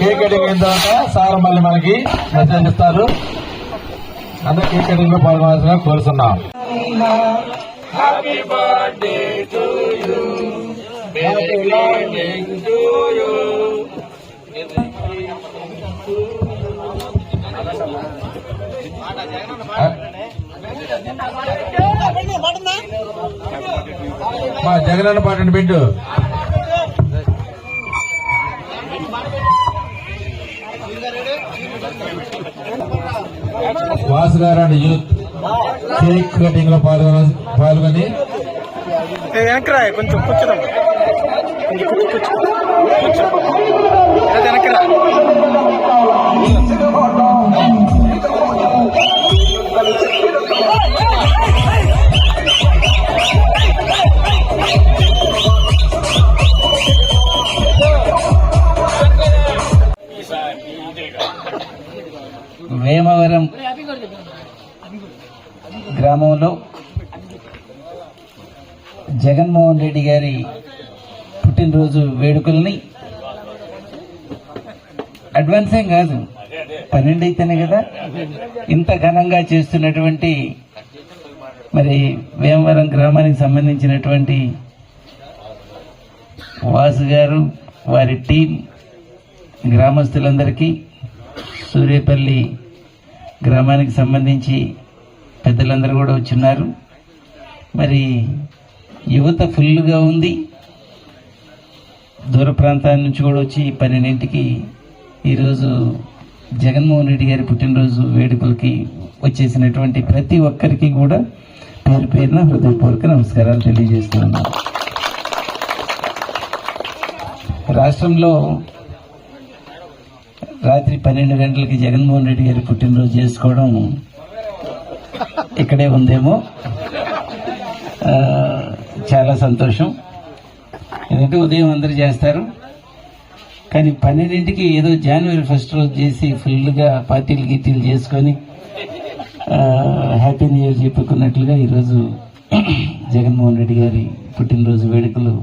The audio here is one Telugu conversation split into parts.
కేక్ కటింగ్ అయిన తర్వాత సార్ మళ్ళీ మనకి మెసేజ్ ఇస్తారు. అందరూ కేక్ కటింగ్లో పాల్గొనాల్సిన కోరుతున్నాం. మా జగనన్న పాటని బిడ్డు వాసు గారు అండ్ యూత్ కేక్ కటింగ్లో పాల్గొన పాల్గొని వెనకరా కొంచెం కూర్చుదాం వేమవరం గ్రామంలో జగన్మోహన్ రెడ్డి గారి పుట్టినరోజు వేడుకల్ని అడ్వాన్స్ ఏం కాదు పన్నెండు అయితేనే కదా? ఇంత ఘనంగా చేస్తున్నటువంటి మరి వేమవరం గ్రామానికి సంబంధించినటువంటి వాసు గారు వారి టీం గ్రామస్తులందరికీ సూర్యపల్లి గ్రామానికి సంబంధించి పెద్దలందరూ కూడా వచ్చిన్నారు. మరి యువత ఫుల్గా ఉంది. దూర ప్రాంతాల నుంచి కూడా వచ్చి పన్నెండింటికి ఈరోజు జగన్మోహన్ రెడ్డి గారి పుట్టినరోజు వేడుకలకి వచ్చేసినటువంటి ప్రతి ఒక్కరికి కూడా పేరు పేరున హృదయపూర్వక నమస్కారాలు తెలియజేస్తున్నాను. రాష్ట్రంలో రాత్రి పన్నెండు గంటలకి జగన్మోహన్ రెడ్డి గారి పుట్టినరోజు చేసుకోవడం ఇక్కడే ఉందేమో. చాలా సంతోషం. ఎందుకంటే ఉదయం అందరు చేస్తారు. కానీ పన్నెండింటికి ఏదో జనవరి ఫస్ట్ రోజు చేసి ఫుల్గా పార్టీలు గీటీలు చేసుకొని హ్యాపీ న్యూ ఇయర్ చెప్పుకున్నట్లుగా ఈరోజు జగన్మోహన్ రెడ్డి గారి పుట్టినరోజు వేడుకలు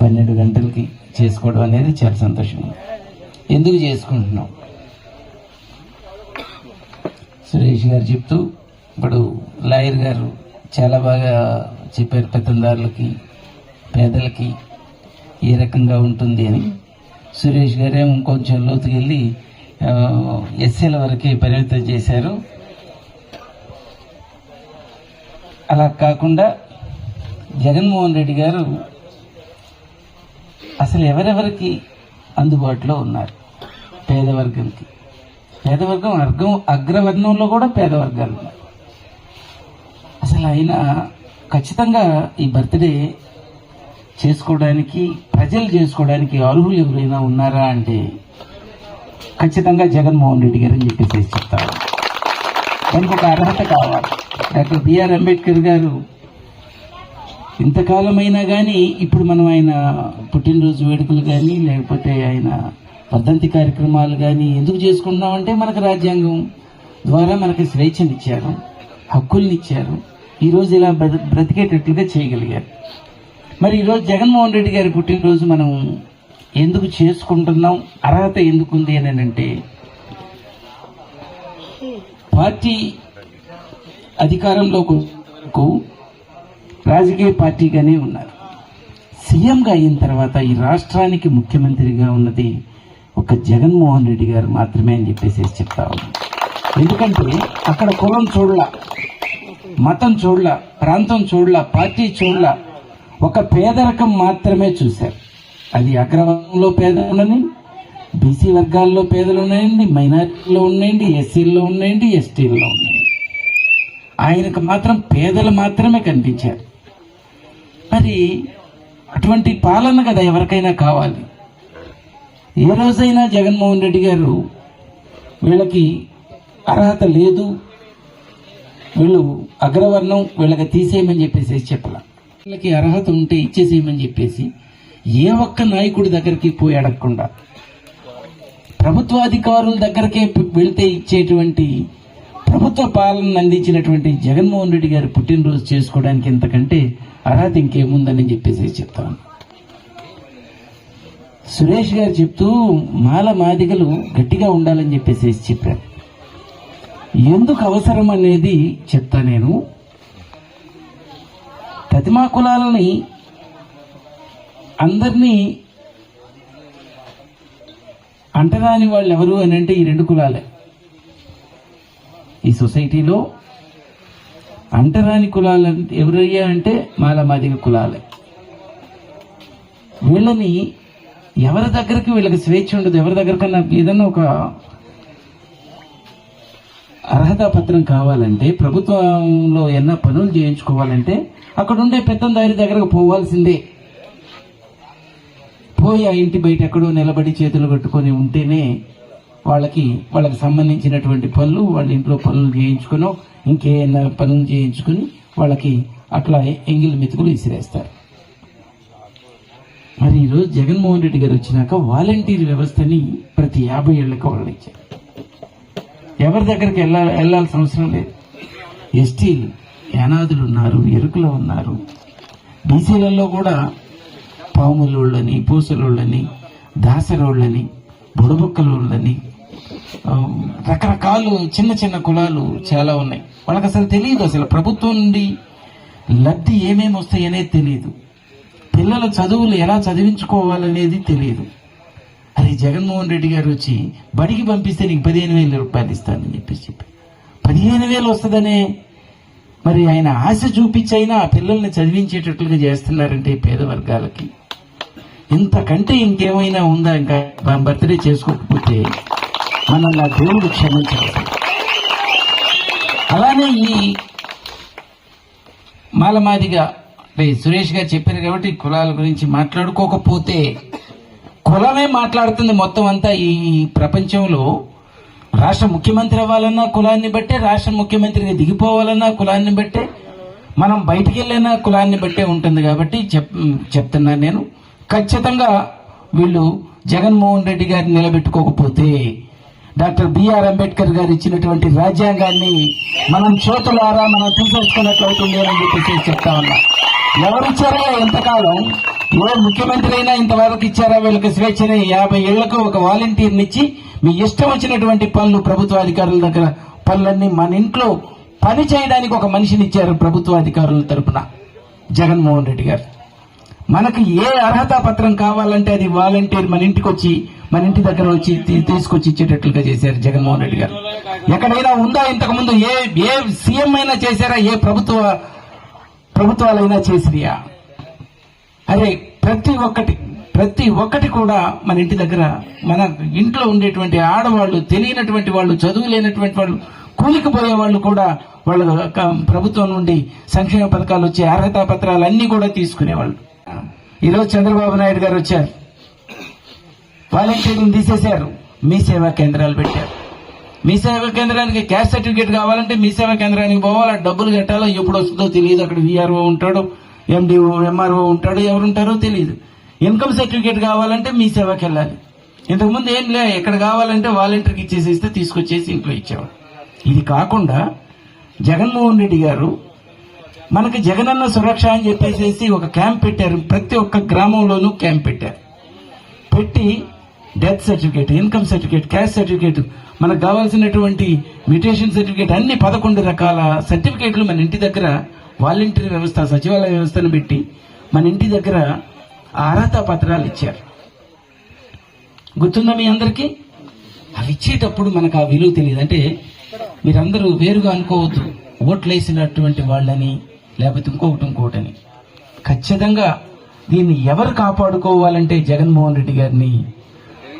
పన్నెండు గంటలకి చేసుకోవడం అనేది చాలా సంతోషం. ఎందుకు చేసుకుంటున్నాం సురేష్ గారు చెప్తూ ఇప్పుడు లాయర్ గారు చాలా బాగా చెప్పారు పెత్తందారులకి పేదలకి ఏ రకంగా ఉంటుంది అని. సురేష్ గారే ఇంకొంచెం లోతుకెళ్ళి ఎస్సీల వరకే పరిమితం చేశారు. అలా కాకుండా జగన్మోహన్ రెడ్డి గారు అసలు ఎవరెవరికి అందుబాటులో ఉన్నారు. పేదవర్గంకి పేదవర్గం అర్గం అగ్రవర్ణంలో కూడా పేదవర్గాలు ఉన్నాయి అసలు ఆయన ఖచ్చితంగా ఈ బర్త్డే చేసుకోవడానికి ప్రజలు చేసుకోవడానికి అర్హులు ఎవరైనా ఉన్నారా అంటే ఖచ్చితంగా జగన్మోహన్ రెడ్డి గారు అని చెప్పేసి చెప్తారు. దానికి ఒక అర్హత కావాలి. డాక్టర్ బిఆర్ అంబేద్కర్ గారు ఇంతకాలమైనా కానీ ఇప్పుడు మనం ఆయన పుట్టినరోజు వేడుకలు కానీ లేకపోతే ఆయన వర్ధంతి కార్యక్రమాలు కానీ ఎందుకు చేసుకుంటున్నామంటే మనకు రాజ్యాంగం ద్వారా మనకి స్వేచ్ఛనిచ్చారు హక్కుల్నిచ్చారు ఈరోజు ఇలా బ్రత బ్రతికేటట్లుగా చేయగలిగారు. మరి ఈరోజు జగన్మోహన్ రెడ్డి గారి పుట్టినరోజు మనం ఎందుకు చేసుకుంటున్నాం అర్హత ఎందుకుంది అని అంటే పార్టీ అధికారంలోకి రాజకీయ పార్టీగానే ఉన్నారు. సీఎంగా అయిన తర్వాత ఈ రాష్ట్రానికి ముఖ్యమంత్రిగా ఉన్నది ఒక జగన్మోహన్ రెడ్డి గారు మాత్రమే అని చెప్పేసి చెప్తా ఎందుకంటే అక్కడ కులం చూడలా మతం చూడలా ప్రాంతం చూడలా పార్టీ చూడలా ఒక పేదరికం మాత్రమే చూశారు. అది అగ్రవర్గంలో పేదలు ఉన్నది బీసీ వర్గాల్లో పేదలు ఉన్నాయండి మైనారిటీలో ఉన్నాయండి ఎస్సీల్లో ఉన్నాయండి ఎస్టీల్లో ఉన్నాయండి. ఆయనకు మాత్రం పేదలు మాత్రమే కనిపించారు. మరి అటువంటి పాలన కదా ఎవరికైనా కావాలి. ఏ రోజైనా జగన్మోహన్ రెడ్డి గారు వీళ్ళకి అర్హత లేదు. వీళ్ళు అగ్రవర్ణం వీళ్ళకి తీసేయమని చెప్పేసి చెప్పాల. వీళ్ళకి అర్హత ఉంటే ఇచ్చేసేయమని చెప్పేసి ఏ ఒక్క నాయకుడి దగ్గరికి పోయి అడగకుండా ప్రభుత్వాధికారుల దగ్గరకే వెళ్తే ఇచ్చేటువంటి ప్రభుత్వ పాలన అందించినటువంటి జగన్మోహన్ రెడ్డి గారు పుట్టినరోజు చేసుకోవడానికి ఎంతకంటే అర్హత ఇంకేముందని చెప్పేసి చెప్తాను సురేష్ గారు చెప్తూ మాల మాదిగలు గట్టిగా ఉండాలని చెప్పేసి చెప్పారు. ఎందుకు అవసరం అనేది చెప్తా నేను. ప్రతిమా కులాలని అందరినీ అంటరాని వాళ్ళు ఎవరు అని అంటే ఈ రెండు కులాలే. ఈ సొసైటీలో అంటరాని కులాలు అంటే ఎవరయ్యా అంటే మాలమాదిగ కులాలే. వీళ్ళని ఎవరి దగ్గరికి వీళ్ళకి స్వేచ్ఛ ఉండదు ఎవరి దగ్గరకన్నా ఏదన్నా ఒక అర్హతా పత్రం కావాలంటే ప్రభుత్వంలో ఎన్న పనులు చేయించుకోవాలంటే అక్కడ ఉండే పెత్తందారి దగ్గరకు పోవాల్సిందే. పోయి ఆ ఇంటి బయట ఎక్కడో నిలబడి చేతులు కట్టుకొని ఉంటేనే వాళ్ళకి వాళ్ళకి సంబంధించినటువంటి పనులు వాళ్ళ ఇంట్లో పనులు చేయించుకునో ఇంకేమైనా పనులు చేయించుకుని వాళ్ళకి అట్లా ఎంగిల్ మెతుకులు విసిరేస్తారు మరి ఈరోజు జగన్మోహన్ రెడ్డి గారు వచ్చినాక వాలంటీర్ వ్యవస్థని ప్రతి యాభై ఏళ్ళకి వాళ్ళు ఇచ్చారు ఎవరి దగ్గరికి వెళ్ళా వెళ్ళాల్సిన అవసరం లేదు. ఎస్టీలు యానాదులు ఉన్నారు ఎరుకులు ఉన్నారు. బీసీలలో కూడా పాములోళ్ళని పూసలోళ్ళని దాసరోళ్ళని బుడబుక్కలోళ్ళని రకరకాలు చిన్న చిన్న కులాలు చాలా ఉన్నాయి. వాళ్ళకి అసలు తెలియదు అసలు ప్రభుత్వం నుండి లబ్ధి ఏమేమి వస్తాయనేది తెలియదు పిల్లల చదువులు ఎలా చదివించుకోవాలనేది తెలియదు అది జగన్మోహన్ రెడ్డి గారు వచ్చి బడికి పంపిస్తే నీకు పదిహేను వేల రూపాయలు ఇస్తానని చెప్పేసి చెప్పి పదిహేను వేలు వస్తుందనే మరి ఆయన ఆశ చూపించైనా ఆ పిల్లల్ని చదివించేటట్లుగా చేస్తున్నారంటే పేద వర్గాలకి. ఇంతకంటే ఇంకేమైనా ఉందా? ఇంకా బర్త్డే చేసుకోకపోతే మనల్ని ఆ దేవుడు క్షమించాలి అలానే ఈ మాలమాదిగా రే సురేష్ గారు చెప్పారు కాబట్టి కులాల గురించి మాట్లాడుకోకపోతే కులమే మాట్లాడుతుంది మొత్తం అంతా ఈ ప్రపంచంలో. రాష్ట్ర ముఖ్యమంత్రి అవ్వాలన్నా కులాన్ని బట్టే రాష్ట్ర ముఖ్యమంత్రిగా దిగిపోవాలన్నా కులాన్ని బట్టే మనం బయటికి వెళ్ళినా కులాన్ని బట్టే ఉంటుంది కాబట్టి చెప్ చెప్తున్నాను నేను. ఖచ్చితంగా వీళ్ళు జగన్మోహన్ రెడ్డి గారిని నిలబెట్టుకోకపోతే డాక్టర్ బిఆర్ అంబేద్కర్ గారు ఇచ్చినటువంటి రాజ్యాంగాన్ని మనం చేతులారా మనం తీసేసుకున్నట్లు అవుతుంది అని చెప్పేసి చెప్తా ఉన్నా. ఎవరిచ్చారా ఎంతకాలం? ఏ ముఖ్యమంత్రి అయినా ఇంతవరకు ఇచ్చారా? వీళ్ళకి స్వేచ్ఛని యాభై ఏళ్ళకు ఒక వాలంటీర్ని ఇచ్చి మీ ఇష్టం వచ్చినటువంటి పనులు ప్రభుత్వ అధికారుల దగ్గర పనులన్నీ మన ఇంట్లో పని చేయడానికి ఒక మనిషిని ఇచ్చారు ప్రభుత్వ అధికారుల తరపున. జగన్మోహన్ రెడ్డి గారు. మనకి ఏ అర్హత పత్రం కావాలంటే అది వాలంటీర్ మన ఇంటికి వచ్చి మన ఇంటి దగ్గర వచ్చి తీ- తీసుకొచ్చి ఇచ్చేటట్లుగా చేశారు జగన్మోహన్ రెడ్డి గారు. ఎక్కడైనా ఉందా ఇంతకు ముందు? ఏ ఏ సీఎం అయినా చేశారా? ఏ ప్రభుత్వ ప్రభుత్వాలైనా చేసిరియా అరే ప్రతి ఒక్కటి ప్రతి ఒక్కటి కూడా మన ఇంటి దగ్గర మన ఇంట్లో ఉండేటువంటి ఆడవాళ్ళు తెలియనటువంటి వాళ్ళు చదువు లేనటువంటి వాళ్ళు కూలికి పోయే వాళ్ళు కూడా వాళ్ళ ప్రభుత్వం నుండి సంక్షేమ పథకాలు వచ్చే అర్హత పత్రాలు అన్నీ కూడా తీసుకునేవాళ్ళు. ఈరోజు చంద్రబాబు నాయుడు గారు వచ్చారు. వాలంటీర్లను తీసేశారు. మీ సేవా కేంద్రాలు పెట్టారు. మీ సేవా కేంద్రానికి క్యాష్ సర్టిఫికేట్ కావాలంటే మీ సేవా కేంద్రానికి పోవాలి. డబ్బులు కట్టాలో ఎప్పుడు వస్తుందో తెలియదు. అక్కడ విఆర్ఓ ఉంటాడు ఎండిఓ ఎంఆర్ఓ ఉంటాడు ఎవరుంటారో తెలియదు. ఇన్కమ్ సర్టిఫికేట్ కావాలంటే మీ సేవకి వెళ్ళాలి. ఇంతకుముందు ఏం లే ఎక్కడ కావాలంటే వాలంటీర్కి ఇచ్చేసేస్తే తీసుకొచ్చేసి ఇంట్లో ఇచ్చేవాడు ఇది కాకుండా జగన్మోహన్ రెడ్డి గారు మనకి జగనన్న సురక్ష అని చెప్పేసి ఒక క్యాంప్ పెట్టారు. ప్రతి ఒక్క గ్రామంలోనూ క్యాంప్ పెట్టారు. పెట్టి death certificate income certificate cash certificate మనకు కావాల్సినటువంటి మ్యూటేషన్ సర్టిఫికేట్ అన్ని పదకొండు రకాల సర్టిఫికేట్లు మన ఇంటి దగ్గర వాలంటీర్ వ్యవస్థ సచివాలయ వ్యవస్థను పెట్టి మన ఇంటి దగ్గర అర్హత పత్రాలు ఇచ్చారు. గుర్తుందా మీ అందరికీ? అవి ఇచ్చేటప్పుడు మనకు ఆ విలువ తెలియదు. అంటే మీరందరూ వేరుగా అనుకోవద్దు. ఓట్లు వేసినటువంటి వాళ్ళని లేకపోతే ఇంకొకటి ఇంకొకటని ఖచ్చితంగా దీన్ని ఎవరు కాపాడుకోవాలంటే జగన్మోహన్ రెడ్డి గారిని?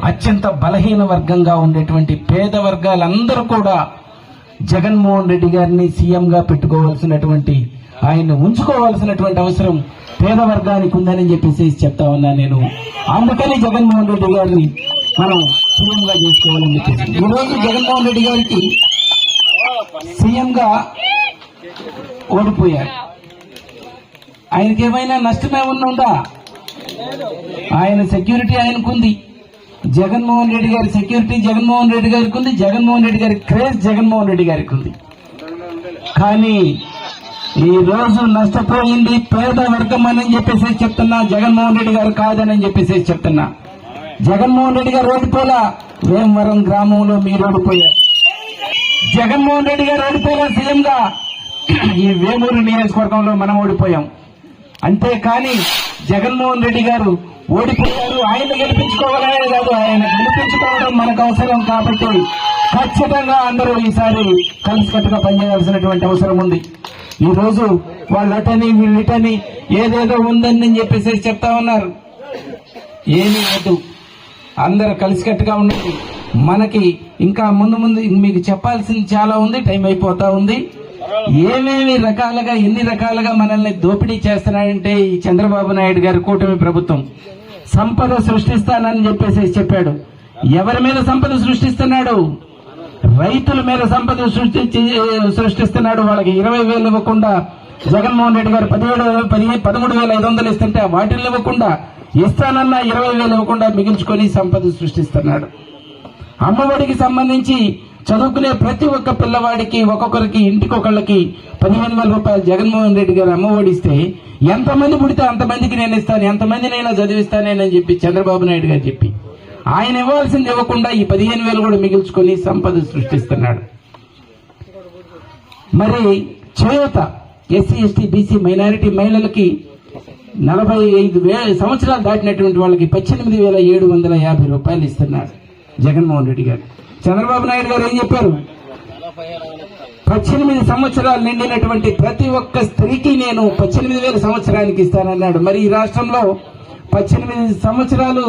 అత్యంత బలహీన వర్గంగా ఉండేటువంటి పేద వర్గాలందరూ కూడా జగన్మోహన్ రెడ్డి గారిని సీఎంగా పెట్టుకోవాల్సినటువంటి ఆయన్ని ఉంచుకోవాల్సినటువంటి అవసరం పేద వర్గానికి ఉందని చెప్పేసి చెప్తా ఉన్నా నేను. అందుకని జగన్మోహన్ రెడ్డి గారిని మనం సీఎంగా చేసుకోవాలని చెప్పేసి. ఈ రోజు జగన్మోహన్ రెడ్డి గారికి సీఎంగా ఓడిపోయారు. ఆయనకి ఏమైనా నష్టం ఏమన్నా ఉందా ఆయన సెక్యూరిటీ ఆయనకుంది. జగన్మోహన్ రెడ్డి గారి సెక్యూరిటీ జగన్మోహన్ రెడ్డి గారికి ఉంది జగన్మోహన్ రెడ్డి గారి క్రేజ్ జగన్మోహన్ రెడ్డి గారికి ఉంది కానీ ఈ రోజు నష్టపోయింది పేద వర్గం అని చెప్పేసి చెప్తున్నా జగన్మోహన్ రెడ్డి గారు కాదని చెప్పేసి చెప్తున్నా. జగన్మోహన్ రెడ్డి గారు ఓడిపోలా వేమవరం గ్రామంలో మీరు ఓడిపోయారు. జగన్మోహన్ రెడ్డి గారు ఓడిపోయారు సీఎంగా ఈ వేమూరు నియోజకవర్గంలో మనం ఓడిపోయాం. అంతేకాని జగన్మోహన్ రెడ్డి గారు ఓడిపోయారు. ఆయన గెలిపించుకోవాలనే కాదు ఆయన గెలిపించుకోవడం మనకు అవసరం కాబట్టి ఖచ్చితంగా అందరూ ఈసారి కలిసికట్టుగా పనిచేయాల్సినటువంటి అవసరం ఉంది. ఈ రోజు వాళ్ళటని వీళ్ళటని ఏదేదో ఉందని చెప్పేసి చెప్తా ఉన్నారు. ఏమీ లేదు అందరు కలిసికట్టుగా ఉండండి. మనకి ఇంకా ముందు ముందు మీకు చెప్పాల్సింది చాలా ఉంది టైం అయిపోతా ఉంది. ఏమేమి రకాలుగా ఎన్ని రకాలుగా మనల్ని దోపిడీ చేస్తున్నాడంటే ఈ చంద్రబాబు నాయుడు గారి కూటమి ప్రభుత్వం. సంపద సృష్టిస్తానని చెప్పేసి చెప్పాడు. ఎవరి మీద సంపద సృష్టిస్తున్నాడు? రైతుల మీద సంపద సృష్టి సృష్టిస్తున్నాడు. వాళ్ళకి ఇరవై వేలు ఇవ్వకుండా జగన్మోహన్ రెడ్డి గారు పదిహేడు పది పదమూడు వేల ఐదు వందలు ఇస్తుంటే వాటిని ఇవ్వకుండా ఇస్తానన్న ఇరవై వేలు ఇవ్వకుండా మిగిల్చుకొని సంపద సృష్టిస్తున్నాడు. అమ్మఒడికి సంబంధించి చదువుకునే ప్రతి ఒక్క పిల్లవాడికి ఒక్కొక్కరికి ఇంటికొకళ్ళకి పదిహేను వేల రూపాయలు జగన్మోహన్ రెడ్డి గారు అమ్మఒడి ఇస్తే ఎంతమంది పుడితే అంతమందికి నేను ఇస్తాను ఎంతమంది నేను చదివిస్తానని చెప్పి చంద్రబాబు నాయుడు గారు చెప్పి ఆయన ఇవ్వాల్సింది ఇవ్వకుండా ఈ పదిహేను వేలు కూడా మిగిల్చుకొని సంపద సృష్టిస్తున్నాడు. మరి Cheyutha SC ST BC minority మహిళలకి నలభై ఐదు వేల సంవత్సరాలు దాటినటువంటి వాళ్ళకి పద్దెనిమిది వేల ఏడు వందల యాభై రూపాయలు ఇస్తున్నాడు జగన్మోహన్ రెడ్డి గారు. చంద్రబాబు నాయుడు గారు ఏం చెప్పారు? పద్దెనిమిది సంవత్సరాలు నిండినటువంటి ప్రతి ఒక్క స్త్రీకి నేను పద్దెనిమిది వేల సంవత్సరానికి ఇస్తానన్నాడు. మరి ఈ రాష్ట్రంలో పద్దెనిమిది సంవత్సరాలు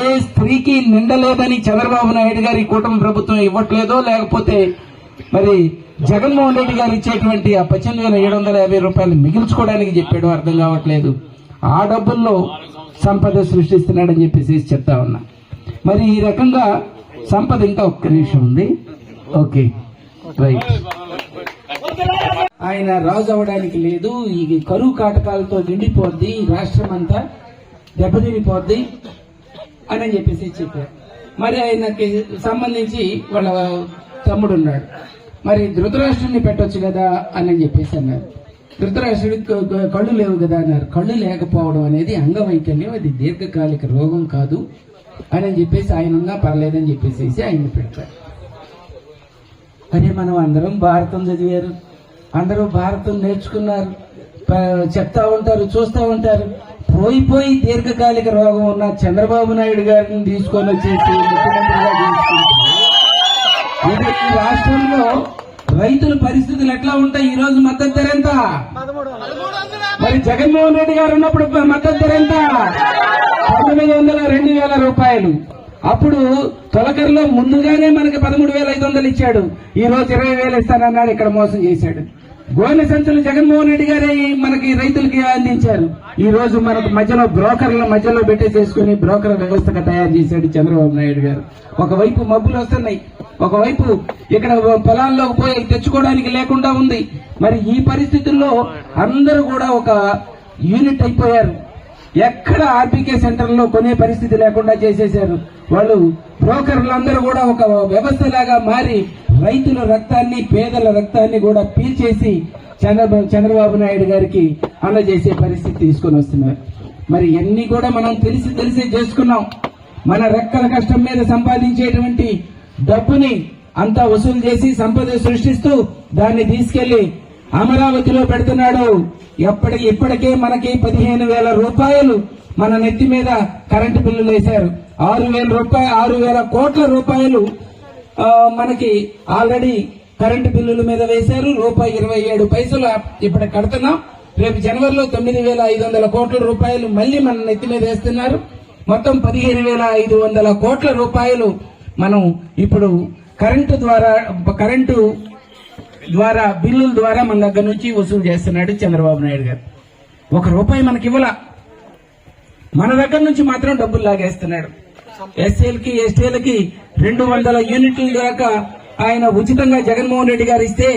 ఏ స్త్రీకి నిండలేదని చంద్రబాబు నాయుడు గారి కూటమి ప్రభుత్వం ఇవ్వట్లేదో లేకపోతే మరి జగన్మోహన్ రెడ్డి గారు ఇచ్చేటువంటి ఆ పద్దెనిమిది వేల ఏడు వందల యాభై రూపాయలు మిగిల్చుకోవడానికి చెప్పాడు అర్థం కావట్లేదు. ఆ డబ్బుల్లో సంపద సృష్టిస్తున్నాడని చెప్పేసి చెప్తా ఉన్నా. మరి ఈ రకంగా సంపద ఇంకా ఒక్క నిమిషం ఉంది. Okay right. ఆయన రాజు అవడానికి లేదు. ఈ కరువు కాటకాలతో నిండిపోద్ది. రాష్ట్రం అంతా దెబ్బతినిపోద్ది అని చెప్పేసి చెప్పారు. మరి ఆయనకి సంబంధించి వాళ్ళ తమ్ముడు ఉన్నాడు. మరి ధృతరాష్ట్రుని పెట్టొచ్చు కదా అని చెప్పేసి అన్నారు. ధృతరాష్ట్రుడికి కళ్ళు లేవు కదా అన్నారు. కళ్ళు లేకపోవడం అనేది అంగవైకల్యం. అది దీర్ఘకాలిక రోగం కాదు. అని చెప్పేసి ఆయన ఉన్నా పర్లేదని చెప్పేసి ఆయన పెట్టారు. అరే మనం అందరం భారతం చదివారు. అందరూ భారతం నేర్చుకున్నారు. చెప్తా ఉంటారు చూస్తూ ఉంటారు. పోయి పోయి దీర్ఘకాలిక రోగం ఉన్న చంద్రబాబు నాయుడు గారిని తీసుకొని వచ్చేసి ముఖ్యమంత్రిగా తీసుకుంటున్నారు రాష్ట్రంలో రైతుల పరిస్థితులు ఎట్లా ఉంటాయి? ఈ రోజు మద్దతు ధర ఎంత? మరి జగన్మోహన్ రెడ్డి గారు ఉన్నప్పుడు మద్దతు ధర ఎంత? పంతొమ్మిది వందల రెండు వేల రూపాయలు. అప్పుడు తొలకరిలో ముందుగానే మనకి పదమూడు వేల ఐదు వందలు ఇచ్చాడు. ఈ రోజు ఇరవై వేలు ఇస్తానన్నాడు ఇక్కడ మోసం చేశాడు. గోనె సంచులు జగన్మోహన్ రెడ్డి గారే మనకి రైతులకి అందించారు. ఈ రోజు మనకు మధ్యలో బ్రోకర్ల మధ్యలో పెట్టేసేసుకుని బ్రోకర్ వ్యవస్థగా తయారు చేశాడు చంద్రబాబు నాయుడు గారు. ఒకవైపు మబ్బులు వస్తున్నాయి. ఒకవైపు ఇక్కడ పొలాల్లోకి పోయి తెచ్చుకోవడానికి లేకుండా ఉంది. మరి ఈ పరిస్థితుల్లో అందరూ కూడా ఒక యూనిట్ అయిపోయారు. ఎక్కడ ఆర్బీకే సెంటర్లో కొనే పరిస్థితి లేకుండా చేసేశారు. వాళ్ళు బ్రోకర్లందరూ కూడా ఒక వ్యవస్థ లాగా మారి రైతుల రక్తాన్ని పేదల రక్తాన్ని కూడా పీల్చేసి చంద్రబాబు చంద్రబాబు నాయుడు గారికి అందజేసే పరిస్థితి తీసుకొని వస్తున్నారు. మరి ఇవన్నీ కూడా మనం తెలిసి తెలిసే చేసుకున్నాం. మన రెక్కల కష్టం మీద సంపాదించేటువంటి డబ్బుని అంతా వసూలు చేసి సంపద సృష్టిస్తూ దాన్ని తీసుకెళ్ళి అమరావతిలో పెడుతున్నాడు. ఎప్పటికి ఇప్పటికే మనకి పదిహేను వేల రూపాయలు మన నెత్తి మీద కరెంటు బిల్లులు వేశారు. ఆరు వేల రూపాయలు ఆరు వేల కోట్ల రూపాయలు మనకి ఆల్రెడీ కరెంటు బిల్లుల మీద వేశారు. రూపాయి ఇరవై ఏడు పైసలు ఇప్పుడు కడుతున్నాం. రేపు జనవరిలో తొమ్మిది వేల ఐదు వందల కోట్ల రూపాయలు మళ్ళీ మన నెత్తి మీద వేస్తున్నారు. మొత్తం పదిహేను వేల ఐదు వందల కోట్ల రూపాయలు మనం ఇప్పుడు కరెంటు ద్వారా కరెంటు ద్వారా బిల్లుల ద్వారా మన దగ్గర నుంచి వసూలు చేస్తున్నాడు చంద్రబాబు నాయుడు గారు. ఒక రూపాయి మనకి ఇవ్వలా. మన దగ్గర నుంచి మాత్రం డబ్బులు లాగేస్తున్నాడు. ఎస్సీలకి ఎస్టీలకి రెండు వందల యూనిట్ల దాకా ఆయన ఉచితంగా జగన్మోహన్ రెడ్డి గారు ఇస్తే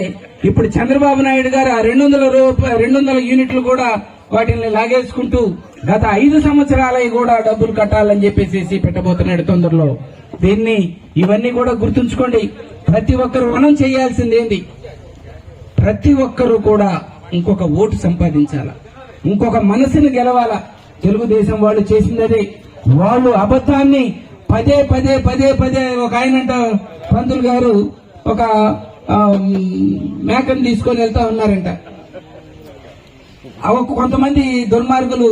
ఇప్పుడు చంద్రబాబు నాయుడు గారు ఆ రెండు వందల రూపాయ రెండు వందల యూనిట్లు కూడా వాటిని లాగేసుకుంటూ గత ఐదు సంవత్సరాలవి కూడా డబ్బులు కట్టాలని చెప్పేసి పెట్టబోతున్నాడు తొందరలో. దీన్ని ఇవన్నీ కూడా గుర్తుంచుకోండి. ప్రతి ఒక్కరు రుణం చేయాల్సిందేంది ప్రతి ఒక్కరూ కూడా ఇంకొక ఓటు సంపాదించాల? ఇంకొక మనసుని గెలవాల? తెలుగుదేశం వాళ్ళు చేసింది వాళ్ళు అబద్ధాన్ని పదే పదే పదే పదే ఒక ఆయన పంతులు గారు ఒక మేకను తీసుకొని వెళ్తా ఉన్నారంట. కొంతమంది దుర్మార్గులు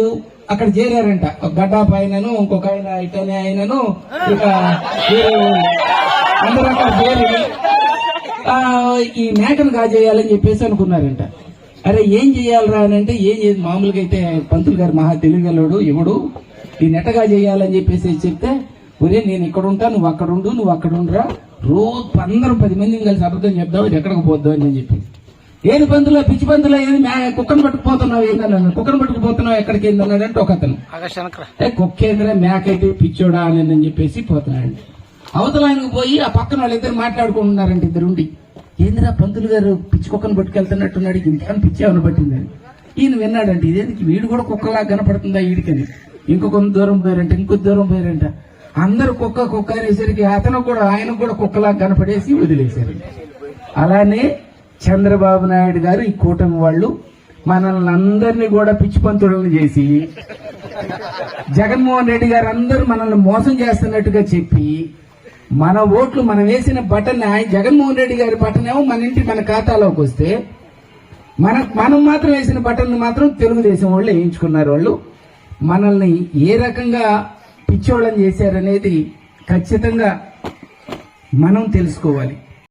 అక్కడ చేరారంట. ఒక గడ్డాప ఆయనను ఇంకొక ఆయన ఇటనే ఆయనను ఇక అందరూ అక్కడ చేరి ఈ మేకను కాజేయాలని చెప్పేసి అనుకున్నారంట. అరే ఏం చేయాలరా అని అంటే ఏం చేయదు మామూలుగా అయితే పంతులు గారు మహా తెలియగలడు ఇవుడు ఈ నెటగా చేయాలని చెప్పేసి చెప్తే ఒరే నేను ఇక్కడ ఉంటా నువ్వు అక్కడ ఉండు నువ్వు అక్కడ ఉండరా. రోజు అందరం పది మందిని కలిసి అబద్ధం చెప్దావు ఎక్కడికి పోద్దావు అని చెప్పి. ఏది పంతులో పిచ్చి పంతులో ఏది కుక్కను పట్టుకుపోతున్నావు ఏందన్నాను కుక్కను పట్టుకుపోతున్నావు ఎక్కడికి ఏందన్నాడంటే ఒక అతను ఏ కుక్కేంద్ర మేకైతే పిచ్చోడా అని అని చెప్పేసి పోతున్నాడు అవతల ఆయనకు పోయి ఆ పక్కన వాళ్ళిద్దరు మాట్లాడుకుంటున్నారంట ఇద్దరుండి. ఏందిరా పంతులు గారు పిచ్చి కుక్కను పట్టుకెళ్తున్నట్టున్నాడు ఇంకేమైనా పిచ్చి ఏమైనా పట్టిందని ఈయన విన్నాడంట ఇదేందుకు వీడు కూడా కుక్కలా కనపడుతుందా వీడికని ఇంకొక దూరం పోయారంట ఇంకొక దూరం పోయారంట. అందరు కుక్క కుక్క అనేసరికి అతను కూడా ఆయన కూడా కుక్కలా కనపడేసి వదిలేశారు అలానే చంద్రబాబు నాయుడు గారు ఈ కూటమి వాళ్ళు మనల్ని అందరినీ కూడా పిచ్చి పంతులను చేసి జగన్మోహన్ రెడ్డి గారు అందరూ మనల్ని మోసం చేస్తున్నట్టుగా చెప్పి మన ఓట్లు మనం వేసిన బటన్ జగన్మోహన్ రెడ్డి గారి బటన్ ఏమో మన ఇంటి మన ఖాతాలోకి వస్తే మన మనం మాత్రం వేసిన బటన్ మాత్రం తెలుగుదేశం వాళ్ళు వేయించుకున్నారు వాళ్ళు. మనల్ని ఏ రకంగా పిచ్చోళ్ళని చేశారనేది ఖచ్చితంగా మనం తెలుసుకోవాలి.